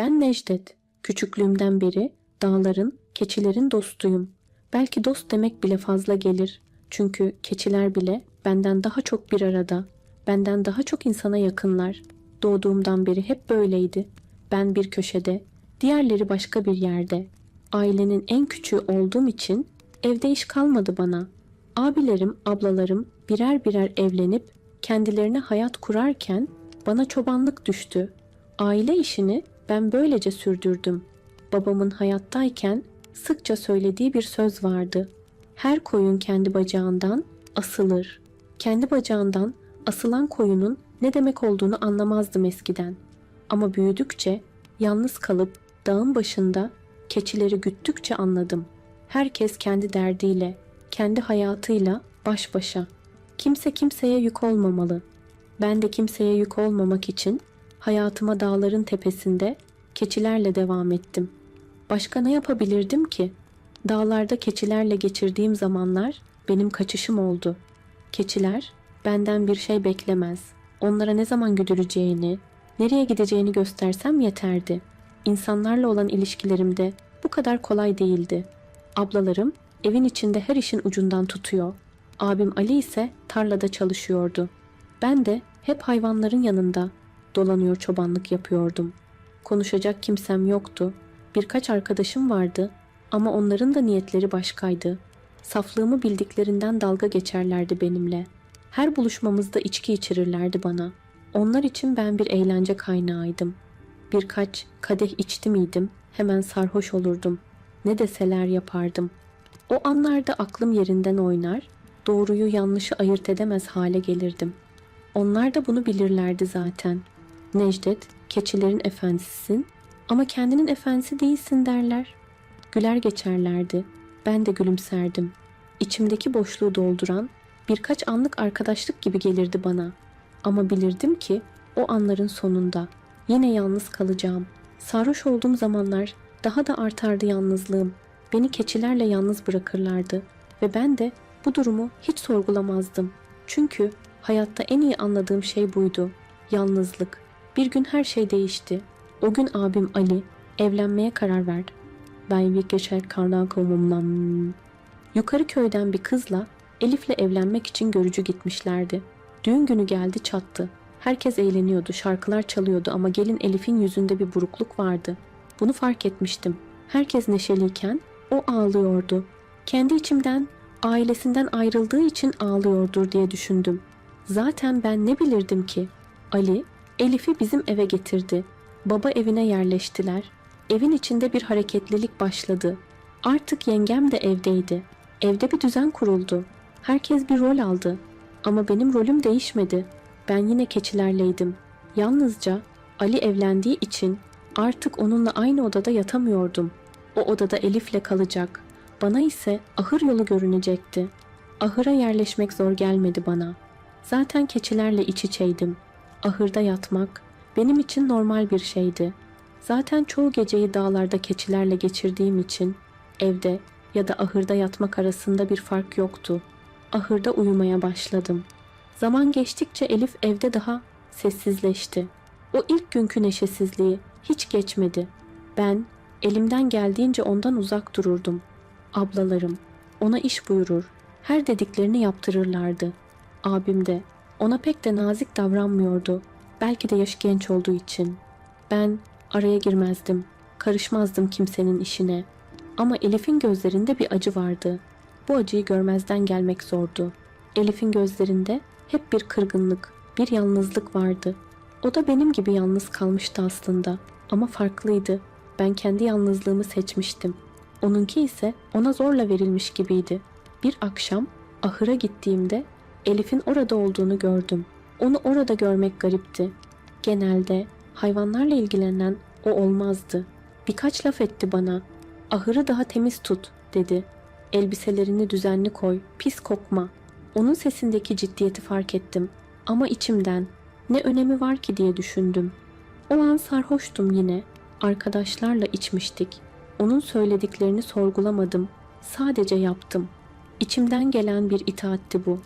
Ben Necdet. Küçüklüğümden beri dağların, keçilerin dostuyum. Belki dost demek bile fazla gelir. Çünkü keçiler bile benden daha çok bir arada. Benden daha çok insana yakınlar. Doğduğumdan beri hep böyleydi. Ben bir köşede, diğerleri başka bir yerde. Ailenin en küçüğü olduğum için evde iş kalmadı bana. Abilerim, ablalarım birer birer evlenip kendilerine hayat kurarken bana çobanlık düştü. Aile işini ben böylece sürdürdüm. Babamın hayattayken sıkça söylediği bir söz vardı. Her koyun kendi bacağından asılır. Kendi bacağından asılan koyunun ne demek olduğunu anlamazdım eskiden. Ama büyüdükçe, yalnız kalıp dağın başında keçileri güttükçe anladım. Herkes kendi derdiyle, kendi hayatıyla baş başa. Kimse kimseye yük olmamalı. Ben de kimseye yük olmamak için hayatıma dağların tepesinde keçilerle devam ettim. Başka ne yapabilirdim ki? Dağlarda keçilerle geçirdiğim zamanlar benim kaçışım oldu. Keçiler benden bir şey beklemez. Onlara ne zaman güdüleceğini, nereye gideceğini göstersem yeterdi. İnsanlarla olan ilişkilerimde bu kadar kolay değildi. Ablalarım evin içinde her işin ucundan tutuyor. Abim Ali ise tarlada çalışıyordu. Ben de hep hayvanların yanında dolanıyor çobanlık yapıyordum. Konuşacak kimsem yoktu. Birkaç arkadaşım vardı ama onların da niyetleri başkaydı. Saflığımı bildiklerinden dalga geçerlerdi benimle. Her buluşmamızda içki içirirlerdi bana. Onlar için ben bir eğlence kaynağıydım. Birkaç kadeh içti miydim hemen sarhoş olurdum. Ne deseler yapardım. O anlarda aklım yerinden oynar, doğruyu yanlışı ayırt edemez hale gelirdim. Onlar da bunu bilirlerdi zaten. Necdet, keçilerin efendisisin ama kendinin efendisi değilsin derler. Güler geçerlerdi. Ben de gülümserdim. İçimdeki boşluğu dolduran birkaç anlık arkadaşlık gibi gelirdi bana. Ama bilirdim ki o anların sonunda yine yalnız kalacağım. Sarhoş olduğum zamanlar daha da artardı yalnızlığım. Beni keçilerle yalnız bırakırlardı ve ben de bu durumu hiç sorgulamazdım. Çünkü hayatta en iyi anladığım şey buydu. Yalnızlık. Bir gün her şey değişti. O gün abim Ali evlenmeye karar verdi. Ben bir geçer kardan kovmumdan. Yukarı köyden bir kızla Elif'le evlenmek için görücü gitmişlerdi. Düğün günü geldi çattı. Herkes eğleniyordu, şarkılar çalıyordu ama gelin Elif'in yüzünde bir burukluk vardı. Bunu fark etmiştim. Herkes neşeliyken o ağlıyordu. Kendi içimden ailesinden ayrıldığı için ağlıyordur diye düşündüm. Zaten ben ne bilirdim ki? Ali, Elif'i bizim eve getirdi. Baba evine yerleştiler. Evin içinde bir hareketlilik başladı. Artık yengem de evdeydi. Evde bir düzen kuruldu. Herkes bir rol aldı. Ama benim rolüm değişmedi. Ben yine keçilerleydim. Yalnızca Ali evlendiği için artık onunla aynı odada yatamıyordum. O odada Elif'le kalacak. Bana ise ahır yolu görünecekti. Ahıra yerleşmek zor gelmedi bana. Zaten keçilerle iç içeydim. Ahırda yatmak benim için normal bir şeydi. Zaten çoğu geceyi dağlarda keçilerle geçirdiğim için evde ya da ahırda yatmak arasında bir fark yoktu. Ahırda uyumaya başladım. Zaman geçtikçe Elif evde daha sessizleşti. O ilk günkü neşesizliği hiç geçmedi. Ben elimden geldiğince ondan uzak dururdum. Ablalarım ona iş buyurur, her dediklerini yaptırırlardı. Abim de ona pek de nazik davranmıyordu. Belki de yaş genç olduğu için. Ben araya girmezdim, karışmazdım kimsenin işine. Ama Elif'in gözlerinde bir acı vardı. Bu acıyı görmezden gelmek zordu. Elif'in gözlerinde hep bir kırgınlık, bir yalnızlık vardı. O da benim gibi yalnız kalmıştı aslında ama farklıydı. Ben kendi yalnızlığımı seçmiştim. Onunki ise ona zorla verilmiş gibiydi. Bir akşam ahıra gittiğimde Elif'in orada olduğunu gördüm. Onu orada görmek garipti. Genelde hayvanlarla ilgilenen o olmazdı. Birkaç laf etti bana. Ahırı daha temiz tut dedi. Elbiselerini düzenli koy, pis kokma. Onun sesindeki ciddiyeti fark ettim. Ama içimden ne önemi var ki diye düşündüm. O an sarhoştum yine. Arkadaşlarla içmiştik. Onun söylediklerini sorgulamadım. Sadece yaptım. İçimden gelen bir itaatti bu.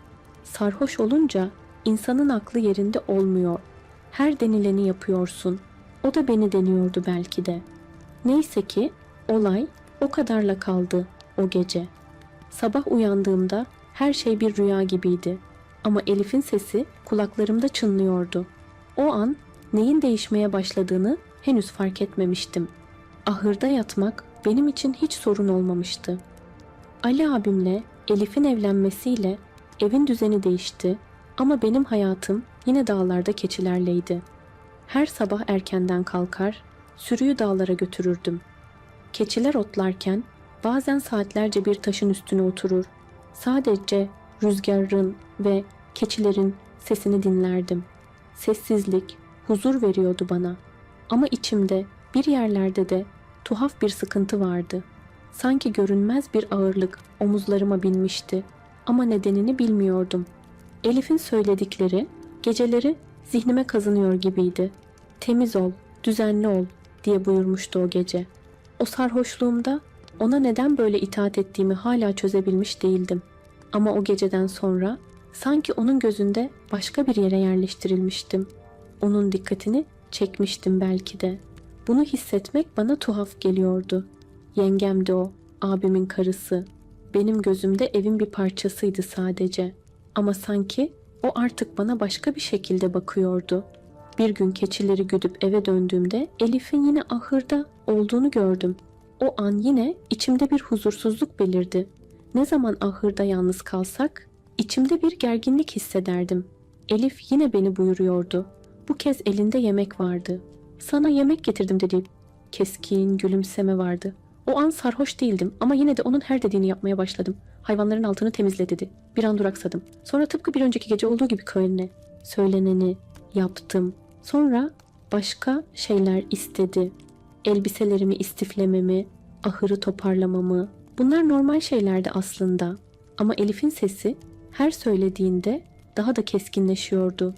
Sarhoş olunca insanın aklı yerinde olmuyor. Her denileni yapıyorsun. O da beni deniyordu belki de. Neyse ki olay o kadarla kaldı o gece. Sabah uyandığımda her şey bir rüya gibiydi. Ama Elif'in sesi kulaklarımda çınlıyordu. O an neyin değişmeye başladığını henüz fark etmemiştim. Ahırda yatmak benim için hiç sorun olmamıştı. Ali abimle Elif'in evlenmesiyle evin düzeni değişti ama benim hayatım yine dağlarda keçilerleydi. Her sabah erkenden kalkar, sürüyü dağlara götürürdüm. Keçiler otlarken bazen saatlerce bir taşın üstüne oturur. Sadece rüzgarın ve keçilerin sesini dinlerdim. Sessizlik huzur veriyordu bana. Ama içimde bir yerlerde de tuhaf bir sıkıntı vardı. Sanki görünmez bir ağırlık omuzlarıma binmişti ama nedenini bilmiyordum. Elif'in söyledikleri geceleri zihnime kazınıyor gibiydi. Temiz ol, düzenli ol diye buyurmuştu o gece. O sarhoşluğumda ona neden böyle itaat ettiğimi hala çözebilmiş değildim. Ama o geceden sonra sanki onun gözünde başka bir yere yerleştirilmiştim. Onun dikkatini çekmiştim belki de. Bunu hissetmek bana tuhaf geliyordu. Yengem de o, abimin karısı. Benim gözümde evin bir parçasıydı sadece. Ama sanki o artık bana başka bir şekilde bakıyordu. Bir gün keçileri güdüp eve döndüğümde Elif'in yine ahırda olduğunu gördüm. O an yine içimde bir huzursuzluk belirdi. Ne zaman ahırda yalnız kalsak içimde bir gerginlik hissederdim. Elif yine beni buyuruyordu. Bu kez elinde yemek vardı. Sana yemek getirdim dedi. Keskin gülümseme vardı. O an sarhoş değildim ama yine de onun her dediğini yapmaya başladım. Hayvanların altını temizle dedi. Bir an duraksadım. Sonra tıpkı bir önceki gece olduğu gibi köyüne. Söyleneni yaptım. Sonra başka şeyler istedi. Elbiselerimi istiflememi, ahırı toparlamamı. Bunlar normal şeylerdi aslında. Ama Elif'in sesi her söylediğinde daha da keskinleşiyordu.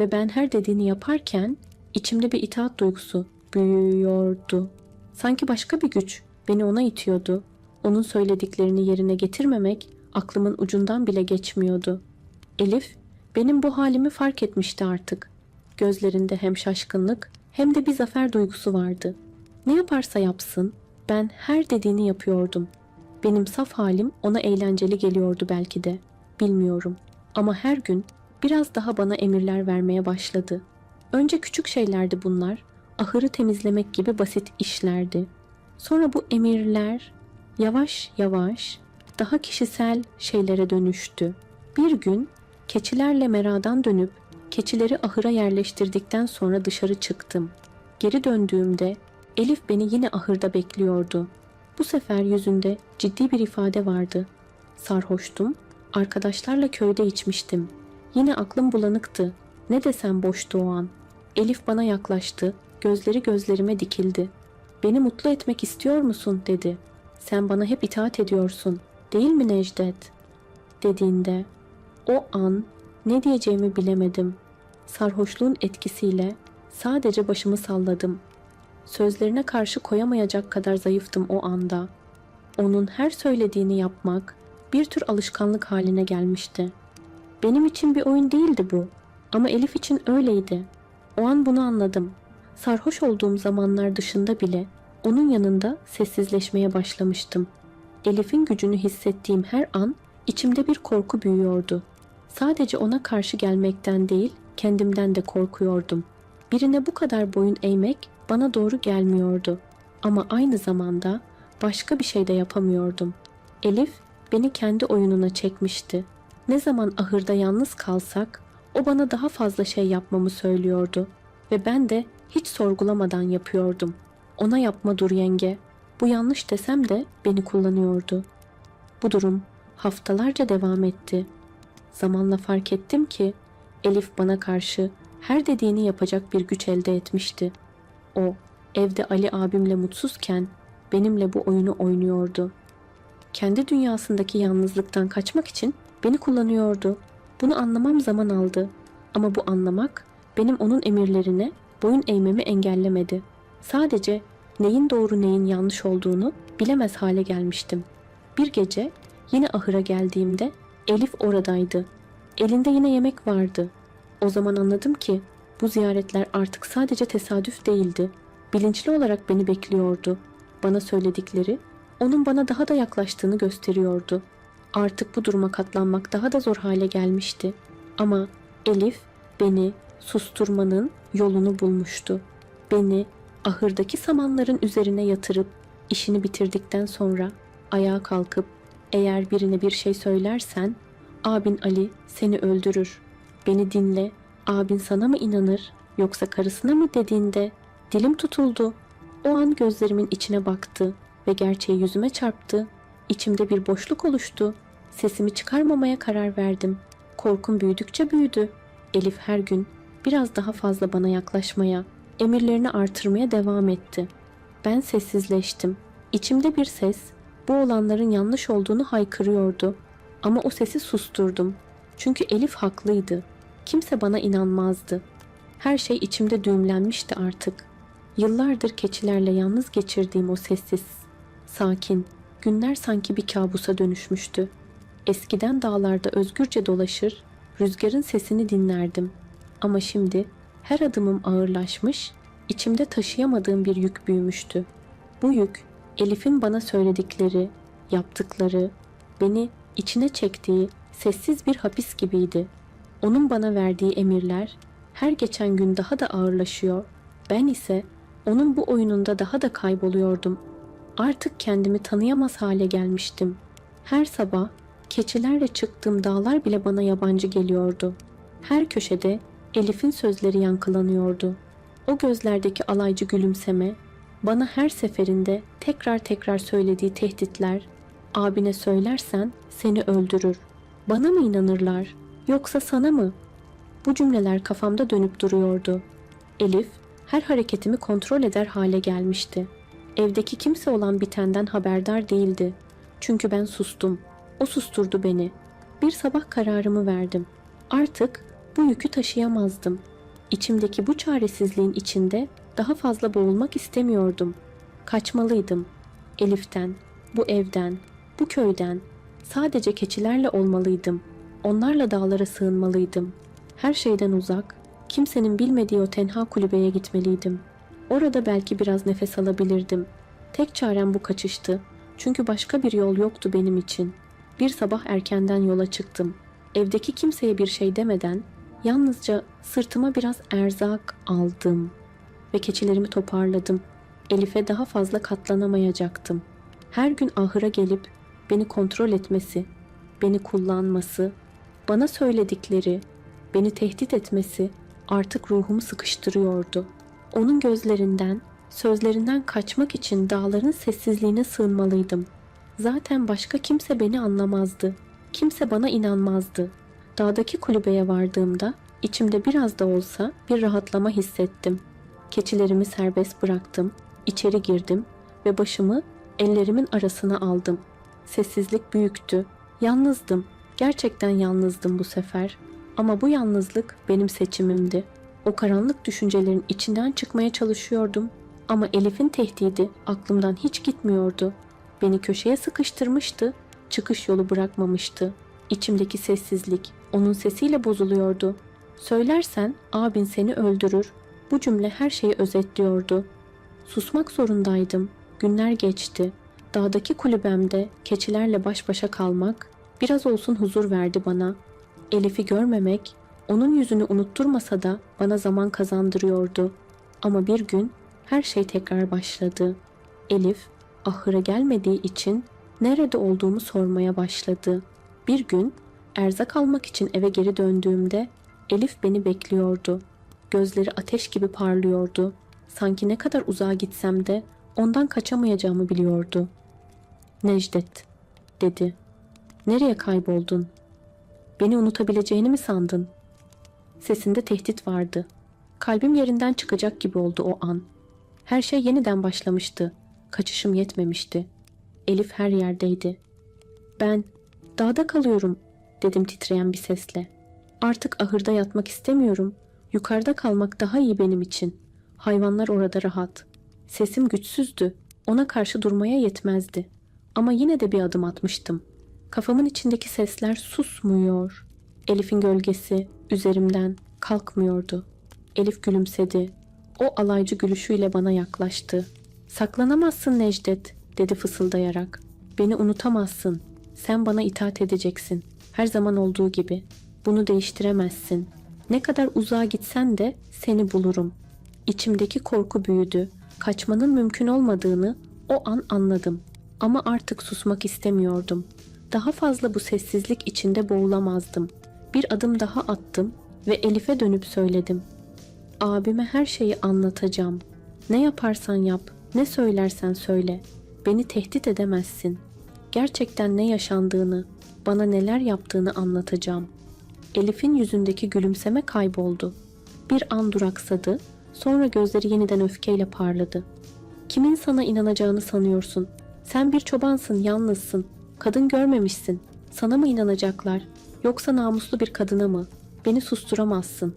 Ve ben her dediğini yaparken içimde bir itaat duygusu büyüyordu. Sanki başka bir güç beni ona itiyordu. Onun söylediklerini yerine getirmemek aklımın ucundan bile geçmiyordu. Elif benim bu halimi fark etmişti artık. Gözlerinde hem şaşkınlık hem de bir zafer duygusu vardı. Ne yaparsa yapsın ben her dediğini yapıyordum. Benim saf halim ona eğlenceli geliyordu belki de. Bilmiyorum. Ama her gün biraz daha bana emirler vermeye başladı. Önce küçük şeylerdi bunlar. Ahırı temizlemek gibi basit işlerdi. Sonra bu emirler yavaş yavaş daha kişisel şeylere dönüştü. Bir gün keçilerle meradan dönüp keçileri ahıra yerleştirdikten sonra dışarı çıktım. Geri döndüğümde Elif beni yine ahırda bekliyordu. Bu sefer yüzünde ciddi bir ifade vardı. Sarhoştum, arkadaşlarla köyde içmiştim. Yine aklım bulanıktı. Ne desem boştu o an. Elif bana yaklaştı, gözleri gözlerime dikildi. Beni mutlu etmek istiyor musun dedi. Sen bana hep itaat ediyorsun, değil mi Necdet? Dediğinde o an ne diyeceğimi bilemedim. Sarhoşluğun etkisiyle sadece başımı salladım. Sözlerine karşı koyamayacak kadar zayıftım o anda. Onun her söylediğini yapmak bir tür alışkanlık haline gelmişti. Benim için bir oyun değildi bu. Ama Elif için öyleydi. O an bunu anladım. Sarhoş olduğum zamanlar dışında bile onun yanında sessizleşmeye başlamıştım. Elif'in gücünü hissettiğim her an içimde bir korku büyüyordu. Sadece ona karşı gelmekten değil, kendimden de korkuyordum. Birine bu kadar boyun eğmek bana doğru gelmiyordu. Ama aynı zamanda başka bir şey de yapamıyordum. Elif beni kendi oyununa çekmişti. Ne zaman ahırda yalnız kalsak o bana daha fazla şey yapmamı söylüyordu ve ben de hiç sorgulamadan yapıyordum. Ona yapma dur yenge. Bu yanlış desem de beni kullanıyordu. Bu durum haftalarca devam etti. Zamanla fark ettim ki Elif bana karşı her dediğini yapacak bir güç elde etmişti. O evde Ali abimle mutsuzken benimle bu oyunu oynuyordu. Kendi dünyasındaki yalnızlıktan kaçmak için beni kullanıyordu. Bunu anlamam zaman aldı. Ama bu anlamak benim onun emirlerine boyun eğmemi engellemedi. Sadece neyin doğru neyin yanlış olduğunu bilemez hale gelmiştim. Bir gece yine ahıra geldiğimde Elif oradaydı. Elinde yine yemek vardı. O zaman anladım ki Bu ziyaretler artık sadece tesadüf değildi. Bilinçli olarak beni bekliyordu. Bana söyledikleri onun bana daha da yaklaştığını gösteriyordu. Artık bu duruma katlanmak daha da zor hale gelmişti. Ama Elif beni susturmanın yolunu bulmuştu. Beni ahırdaki samanların üzerine yatırıp işini bitirdikten sonra ayağa kalkıp eğer birine bir şey söylersen abin Ali seni öldürür. Beni dinle. Abin sana mı inanır yoksa karısına mı dediğinde dilim tutuldu. O an gözlerimin içine baktı ve gerçeği yüzüme çarptı. İçimde bir boşluk oluştu. Sesimi çıkarmamaya karar verdim. Korkum büyüdükçe büyüdü. Elif her gün biraz daha fazla bana yaklaşmaya, emirlerini artırmaya devam etti. Ben sessizleştim. İçimde bir ses bu olanların yanlış olduğunu haykırıyordu. Ama o sesi susturdum. Çünkü Elif haklıydı. Kimse bana inanmazdı. Her şey içimde düğümlenmişti artık. Yıllardır keçilerle yalnız geçirdiğim o sessiz, sakin, günler sanki bir kabusa dönüşmüştü. Eskiden dağlarda özgürce dolaşır, rüzgarın sesini dinlerdim. Ama şimdi her adımım ağırlaşmış, içimde taşıyamadığım bir yük büyümüştü. Bu yük Elif'in bana söyledikleri, yaptıkları, beni içine çektiği sessiz bir hapis gibiydi. Onun bana verdiği emirler her geçen gün daha da ağırlaşıyor. Ben ise onun bu oyununda daha da kayboluyordum. Artık kendimi tanıyamaz hale gelmiştim. Her sabah keçilerle çıktığım dağlar bile bana yabancı geliyordu. Her köşede Elif'in sözleri yankılanıyordu. O gözlerdeki alaycı gülümseme, bana her seferinde tekrar tekrar söylediği tehditler, abine söylersen seni öldürür. Bana mı inanırlar yoksa sana mı? Bu cümleler kafamda dönüp duruyordu. Elif her hareketimi kontrol eder hale gelmişti. Evdeki kimse olan bitenden haberdar değildi. Çünkü ben sustum. O susturdu beni. Bir sabah kararımı verdim. Artık bu yükü taşıyamazdım. İçimdeki bu çaresizliğin içinde daha fazla boğulmak istemiyordum. Kaçmalıydım. Elif'ten, bu evden, bu köyden. Sadece keçilerle olmalıydım. Onlarla dağlara sığınmalıydım. Her şeyden uzak, kimsenin bilmediği o tenha kulübeye gitmeliydim. Orada belki biraz nefes alabilirdim. Tek çarem bu kaçıştı. Çünkü başka bir yol yoktu benim için. Bir sabah erkenden yola çıktım. Evdeki kimseye bir şey demeden yalnızca sırtıma biraz erzak aldım ve keçilerimi toparladım. Elif'e daha fazla katlanamayacaktım. Her gün ahıra gelip beni kontrol etmesi, beni kullanması, bana söyledikleri, beni tehdit etmesi artık ruhumu sıkıştırıyordu. Onun gözlerinden, sözlerinden kaçmak için dağların sessizliğine sığınmalıydım. Zaten başka kimse beni anlamazdı. Kimse bana inanmazdı. Dağdaki kulübeye vardığımda içimde biraz da olsa bir rahatlama hissettim. Keçilerimi serbest bıraktım, içeri girdim ve başımı ellerimin arasına aldım. Sessizlik büyüktü. Yalnızdım. Gerçekten yalnızdım bu sefer. Ama bu yalnızlık benim seçimimdi. O karanlık düşüncelerin içinden çıkmaya çalışıyordum. Ama Elif'in tehdidi aklımdan hiç gitmiyordu. Beni köşeye sıkıştırmıştı, çıkış yolu bırakmamıştı. İçimdeki sessizlik onun sesiyle bozuluyordu. Söylersen abin seni öldürür. Bu cümle her şeyi özetliyordu. Susmak zorundaydım. Günler geçti. Dağdaki kulübemde keçilerle baş başa kalmak biraz olsun huzur verdi bana. Elif'i görmemek onun yüzünü unutturmasa da bana zaman kazandırıyordu. Ama bir gün her şey tekrar başladı. Elif ahıra gelmediği için nerede olduğumu sormaya başladı. Bir gün erzak almak için eve geri döndüğümde Elif beni bekliyordu. Gözleri ateş gibi parlıyordu. Sanki ne kadar uzağa gitsem de ondan kaçamayacağımı biliyordu. Necdet, dedi. Nereye kayboldun? Beni unutabileceğini mi sandın? Sesinde tehdit vardı. Kalbim yerinden çıkacak gibi oldu o an. Her şey yeniden başlamıştı. Kaçışım yetmemişti. Elif her yerdeydi. Ben dağda kalıyorum dedim titreyen bir sesle. Artık ahırda yatmak istemiyorum. Yukarıda kalmak daha iyi benim için. Hayvanlar orada rahat. Sesim güçsüzdü. Ona karşı durmaya yetmezdi. Ama yine de bir adım atmıştım. Kafamın içindeki sesler susmuyor. Elif'in gölgesi üzerimden kalkmıyordu. Elif gülümsedi. O alaycı gülüşüyle bana yaklaştı. Saklanamazsın Necdet, dedi fısıldayarak. Beni unutamazsın. Sen bana itaat edeceksin. Her zaman olduğu gibi. Bunu değiştiremezsin. Ne kadar uzağa gitsen de seni bulurum. İçimdeki korku büyüdü. Kaçmanın mümkün olmadığını o an anladım. Ama artık susmak istemiyordum. Daha fazla bu sessizlik içinde boğulamazdım. Bir adım daha attım ve Elif'e dönüp söyledim. Abime her şeyi anlatacağım. Ne yaparsan yap, ne söylersen söyle. Beni tehdit edemezsin. Gerçekten ne yaşandığını, bana neler yaptığını anlatacağım. Elif'in yüzündeki gülümseme kayboldu. Bir an duraksadı, sonra gözleri yeniden öfkeyle parladı. Kimin sana inanacağını sanıyorsun? Sen bir çobansın, yalnızsın. Kadın görmemişsin. Sana mı inanacaklar? Yoksa namuslu bir kadına mı? Beni susturamazsın.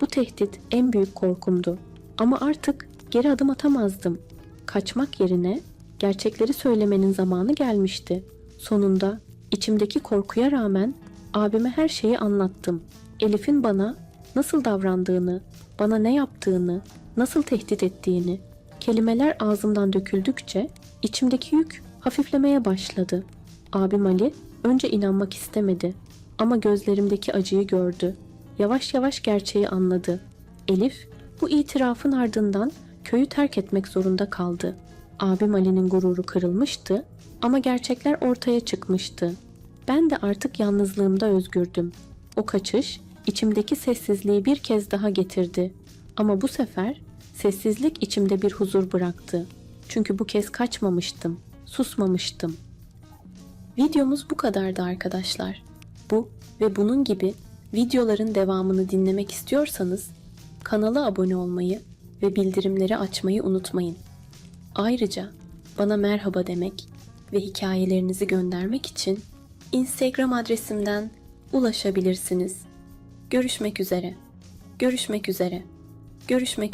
Bu tehdit en büyük korkumdu. Ama artık geri adım atamazdım. Kaçmak yerine gerçekleri söylemenin zamanı gelmişti. Sonunda içimdeki korkuya rağmen abime her şeyi anlattım. Elif'in bana nasıl davrandığını, bana ne yaptığını, nasıl tehdit ettiğini, kelimeler ağzımdan döküldükçe içimdeki yük hafiflemeye başladı. Abim Ali önce inanmak istemedi ama gözlerimdeki acıyı gördü. Yavaş yavaş gerçeği anladı. Elif bu itirafın ardından köyü terk etmek zorunda kaldı. Abim Ali'nin gururu kırılmıştı ama gerçekler ortaya çıkmıştı. Ben de artık yalnızlığımda özgürdüm. O kaçış içimdeki sessizliği bir kez daha getirdi. Ama bu sefer sessizlik içimde bir huzur bıraktı. Çünkü bu kez kaçmamıştım, susmamıştım. Videomuz bu kadardı arkadaşlar. Bu ve bunun gibi videoların devamını dinlemek istiyorsanız kanala abone olmayı ve bildirimleri açmayı unutmayın. Ayrıca bana merhaba demek ve hikayelerinizi göndermek için Instagram adresimden ulaşabilirsiniz. Görüşmek üzere. Görüşmek üzere. Görüşmek